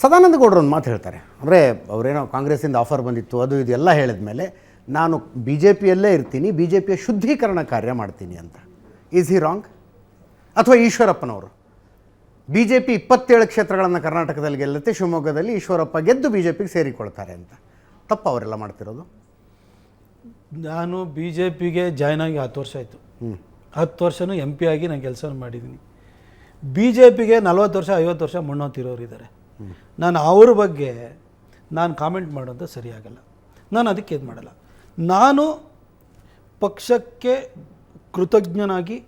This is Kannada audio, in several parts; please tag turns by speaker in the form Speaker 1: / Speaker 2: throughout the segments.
Speaker 1: ಸದಾನಂದ ಗೌಡರು ಒಂದು ಮಾತು ಹೇಳ್ತಾರೆ. ಅಂದರೆ ಅವರೇನೋ ಕಾಂಗ್ರೆಸ್ಸಿಂದ ಆಫರ್ ಬಂದಿತ್ತು ಅದು ಇದೆಲ್ಲ ಹೇಳಿದ ಮೇಲೆ ನಾನು ಬಿ ಜೆ ಪಿಯಲ್ಲೇ ಇರ್ತೀನಿ ಬಿ ಜೆ ಪಿಯ ಶುದ್ಧೀಕರಣ ಕಾರ್ಯ ಮಾಡ್ತೀನಿ ಅಂತ. ಈಸ್ ಹಿ ರಾಂಗ್ ಅಥವಾ ಈಶ್ವರಪ್ಪನವರು? ಬಿ ಜೆ ಪಿ ಇಪ್ಪತ್ತೇಳು ಕ್ಷೇತ್ರಗಳನ್ನು ಕರ್ನಾಟಕದಲ್ಲಿ ಗೆಲ್ಲುತ್ತೆ ಶಿವಮೊಗ್ಗದಲ್ಲಿ ಈಶ್ವರಪ್ಪ ಗೆದ್ದು ಬಿ ಜೆ ಪಿಗೆ ಸೇರಿಕೊಳ್ತಾರೆ ಅಂತ. ತಪ್ಪು ಅವರೆಲ್ಲ ಮಾಡ್ತಿರೋದು?
Speaker 2: ನಾನು ಬಿ ಜೆ ಪಿಗೆ ಜಾಯ್ನ್ ಆಗಿ ಹತ್ತು ವರ್ಷ ಆಯಿತು. ಹತ್ತು ವರ್ಷನೂ ಎಂ ಪಿ ಆಗಿ ನಾನು ಕೆಲಸ ಮಾಡಿದ್ದೀನಿ. ಬಿ ಜೆ ಪಿಗೆ ನಲ್ವತ್ತು ವರ್ಷ ಐವತ್ತು ವರ್ಷ ಮಣ್ಣೋತಿರೋರು ಇದ್ದಾರೆ ನಾನು ಅವ್ರ ಬಗ್ಗೆ ನಾನು ಕಾಮೆಂಟ್ ಮಾಡೋದು ಸರಿಯಾಗಲ್ಲ. ನಾನು ಅದಕ್ಕೆ ಇದು ಮಾಡಲ್ಲ. ನಾನು ಪಕ್ಷಕ್ಕೆ ಕೃತಜ್ಞನಾಗಿ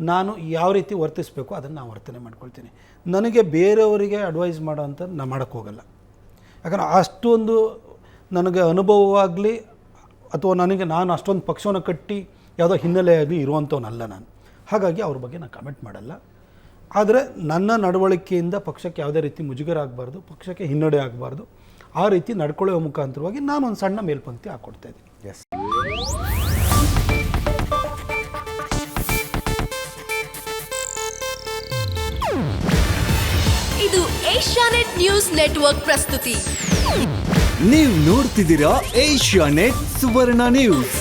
Speaker 2: ನಾನು ಯಾವ ರೀತಿ ವರ್ತಿಸಬೇಕು ಅದನ್ನು ನಾನು ವರ್ತನೆ ಮಾಡ್ಕೊಳ್ತೀನಿ. ನನಗೆ ಬೇರೆಯವರಿಗೆ ಅಡ್ವೈಸ್ ಮಾಡೋ ಅಂತ ನಾನು ಮಾಡೋಕ್ಕೋಗಲ್ಲ ಯಾಕಂದ್ರೆ ಅಷ್ಟೊಂದು ನನಗೆ ಅನುಭವವಾಗಲಿ ಅಥವಾ ನನಗೆ ನಾನು ಅಷ್ಟೊಂದು ಪಕ್ಷವನ್ನು ಕಟ್ಟಿ ಯಾವುದೋ ಹಿನ್ನೆಲೆಯಾಗಿ ಇರುವಂಥವನ್ನಲ್ಲ ನಾನು. ಹಾಗಾಗಿ ಅವ್ರ ಬಗ್ಗೆ ನಾನು ಕಮೆಂಟ್ ಮಾಡಲ್ಲ. ಆದರೆ ನನ್ನ ನಡವಳಿಕೆಯಿಂದ ಪಕ್ಷಕ್ಕೆ ಯಾವುದೇ ರೀತಿ ಮುಜುಗರ ಆಗಬಾರ್ದು ಪಕ್ಷಕ್ಕೆ ಹಿನ್ನಡೆ ಆಗಬಾರ್ದು ಆ ರೀತಿ ನಡ್ಕೊಳ್ಳೋ ಮುಖಾಂತರವಾಗಿ ನಾನು ಒಂದು ಸಣ್ಣ ಮೇಲ್ಪಂಕ್ತಿ ಹಾಕ್ಕೊಡ್ತಾ ಇದ್ದೀನಿ.
Speaker 1: ಎಸ್
Speaker 3: ಇದು ಏಷ್ಯಾನೆಟ್ ನ್ಯೂಸ್ ನೆಟ್ವರ್ಕ್ ಪ್ರಸ್ತುತಿ.
Speaker 4: ನೀವು ನೋಡ್ತಿದ್ದೀರಾ ಏಷ್ಯಾನೆಟ್ ಸುವರ್ಣ ನ್ಯೂಸ್.